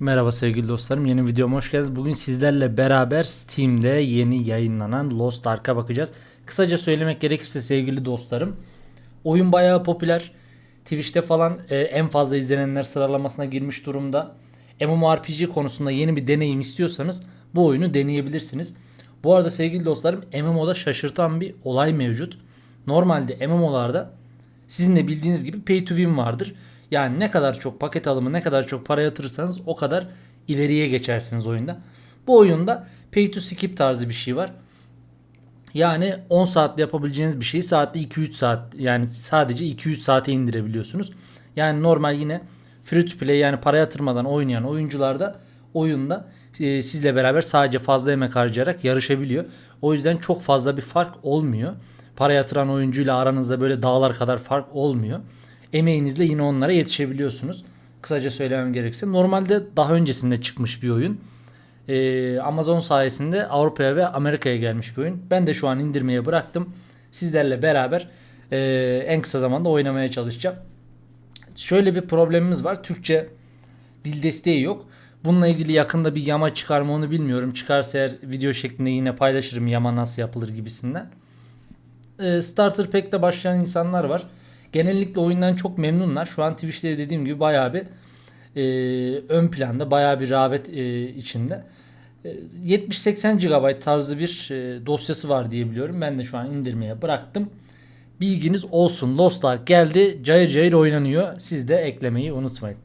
Merhaba sevgili dostlarım. Yeni videoma hoş geldiniz. Bugün sizlerle beraber Steam'de yeni yayınlanan Lost Ark'a bakacağız. Kısaca söylemek gerekirse sevgili dostlarım. Oyun bayağı popüler. Twitch'te falan e, en fazla izlenenler sıralamasına girmiş durumda. MMORPG konusunda yeni bir deneyim istiyorsanız bu oyunu deneyebilirsiniz. Bu arada sevgili dostlarım MMO'da şaşırtan bir olay mevcut. Normalde MMO'larda sizin de bildiğiniz gibi pay to win vardır. Yani ne kadar çok paket alımı ne kadar çok para yatırırsanız o kadar ileriye geçersiniz oyunda. Bu oyunda pay to skip tarzı bir şey var. Yani 10 saatte yapabileceğiniz bir şeyi saatte 2-3 saat yani sadece 2-3 saate indirebiliyorsunuz. Yani normal yine free to play yani para yatırmadan oynayan oyuncular da oyunda e, sizle beraber sadece fazla emek harcayarak yarışabiliyor. O yüzden çok fazla bir fark olmuyor. Para yatıran oyuncuyla aranızda böyle dağlar kadar fark olmuyor. Emeğinizle yine onlara yetişebiliyorsunuz. Kısaca söylemem gerekirse. Normalde daha öncesinde çıkmış bir oyun. Ee, Amazon sayesinde Avrupa'ya ve Amerika'ya gelmiş bir oyun. Ben de şu an indirmeye bıraktım. Sizlerle beraber e, en kısa zamanda oynamaya çalışacağım. Şöyle bir problemimiz var. Türkçe dil desteği yok. Bununla ilgili yakında bir yama çıkar mı onu bilmiyorum. Çıkarsa eğer video şeklinde yine paylaşırım yama nasıl yapılır gibisinden. Ee, Starter Pack'te başlayan insanlar var. Genellikle oyundan çok memnunlar. Şu an Twitch'te de dediğim gibi bayağı bir e, ön planda, bayağı bir rağbet e, içinde. E, 70-80 GB tarzı bir e, dosyası var diye biliyorum. Ben de şu an indirmeye bıraktım. Bilginiz olsun. Lost Ark geldi. Cayır cayır oynanıyor. Siz de eklemeyi unutmayın.